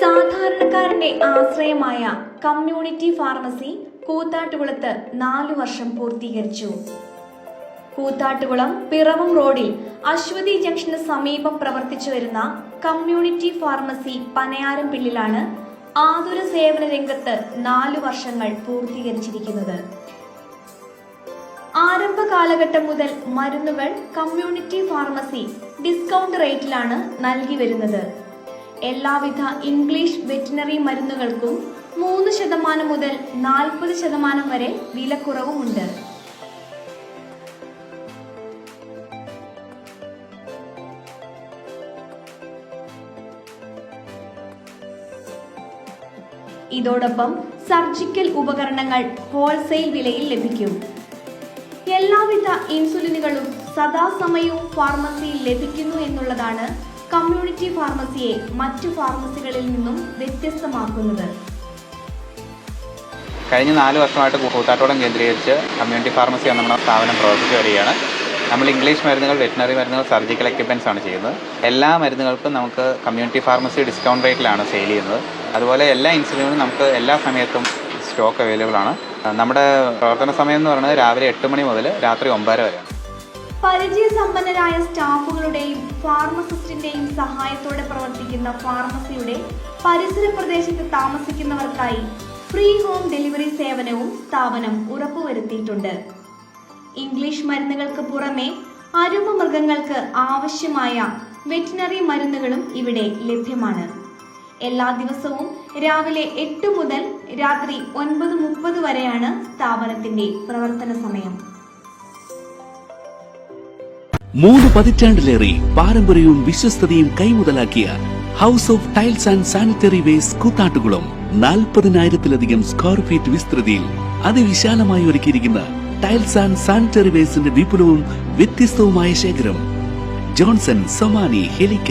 സാധാരണക്കാരന്റെ ആശ്രയമായ community pharmacy കൂത്താട്ടുകുളത്ത് നാലു വർഷം പൂർത്തീകരിച്ചു. കൂത്താട്ടുകുളം പിറവം റോഡിൽ അശ്വതി ജംഗ്ഷന് സമീപം പ്രവർത്തിച്ചു വരുന്ന കമ്മ്യൂണിറ്റി ഫാർമസി പനയാരം പിള്ളിലാണ് ആതുര സേവന രംഗത്ത് നാലു വർഷങ്ങൾ പൂർത്തീകരിച്ചിരിക്കുന്നത്. ആരംഭ കാലഘട്ടം മുതൽ മരുന്നുകൾ കമ്മ്യൂണിറ്റി ഫാർമസി ഡിസ്കൗണ്ട് റേറ്റിലാണ് നൽകി വരുന്നത്. എല്ലാവിധ ഇംഗ്ലീഷ് വെറ്റിനറി മരുന്നുകൾക്കും മൂന്ന് ശതമാനം മുതൽ നാൽപ്പത് ശതമാനം വരെ വിലക്കുറവുമുണ്ട് ഇതോടൊപ്പം സർജിക്കൽ ഉപകരണങ്ങൾ ഹോൾസെയിൽ വിലയിൽ ലഭിക്കും. എല്ലാവിധ ഇൻസുലിനുകളും സദാസമയവും ഫാർമസിയിൽ ലഭിക്കുന്നു എന്നുള്ളതാണ് കമ്മ്യൂണിറ്റി ഫാർമസിയെ മറ്റു ഫാർമസികളിൽ നിന്നും വ്യത്യസ്തമാക്കുന്നത്. കഴിഞ്ഞ നാല് വർഷമായിട്ട് കൂത്താട്ടോളം കേന്ദ്രീകരിച്ച് കമ്മ്യൂണിറ്റി ഫാർമസി എന്ന നമ്മുടെ സ്ഥാപനം പ്രവർത്തിച്ചു വരികയാണ്. നമ്മൾ ഇംഗ്ലീഷ് മരുന്നുകൾ വെറ്റിനറി മരുന്നുകൾ സർജിക്കൽ എക്യുപ്മെന്റ്സ് ആണ് ചെയ്യുന്നത്. എല്ലാ മരുന്നുകൾക്കും നമുക്ക് കമ്മ്യൂണിറ്റി ഫാർമസി ഡിസ്കൗണ്ട് റേറ്റിലാണ് സെയിൽ ചെയ്യുന്നത്. അതുപോലെ എല്ലാ ഇൻസുലിനും നമുക്ക് എല്ലാ സമയത്തും സ്റ്റോക്ക് അവൈലബിൾ ആണ്. നമ്മുടെ പ്രവർത്തന സമയം എന്ന് പറയുന്നത് രാവിലെ എട്ട് മണി മുതൽ രാത്രി ഒമ്പതര വരെയാണ്. പരിചയസമ്പന്നരായ സ്റ്റാഫുകളുടെയും ഫാർമസിസ്റ്റിന്റെയും സഹായത്തോടെ പ്രവർത്തിക്കുന്ന ഫാർമസിയുടെ പരിസര പ്രദേശത്ത് താമസിക്കുന്നവർക്കായി ഫ്രീ ഹോം ഡെലിവറി സേവനവും സ്ഥാപനം ഉറപ്പുവരുത്തിയിട്ടുണ്ട്. ഇംഗ്ലീഷ് മരുന്നുകൾക്ക് പുറമെ അരുമ മൃഗങ്ങൾക്ക് ആവശ്യമായ വെറ്റിനറി മരുന്നുകളും ഇവിടെ ലഭ്യമാണ്. എല്ലാ ദിവസവും രാവിലെ എട്ട് മുതൽ രാത്രി ഒൻപത് മുപ്പത് വരെയാണ് സ്ഥാപനത്തിന്റെ പ്രവർത്തന സമയം. മൂന്ന് പതിറ്റാണ്ടിലേറെ പാരമ്പര്യവും വിശ്വസ്തതയും കൈമുതലാക്കിയ house of tiles and sanitary waste Koothattukulam നാൽപ്പതിനായിരത്തിലധികം സ്ക്വയർ ഫീറ്റ് വിസ്തൃതിയിൽ അതിവിശാലമായി ഒരുക്കിയിരിക്കുന്ന ടൈൽസ് ആൻഡ് സാനിറ്ററി വേസ്റ്റിന്റെ വിപുലവും വ്യത്യസ്തവുമായ ശേഖരം. ജോൺസൺ സൊമാനി ഹെലിക്ക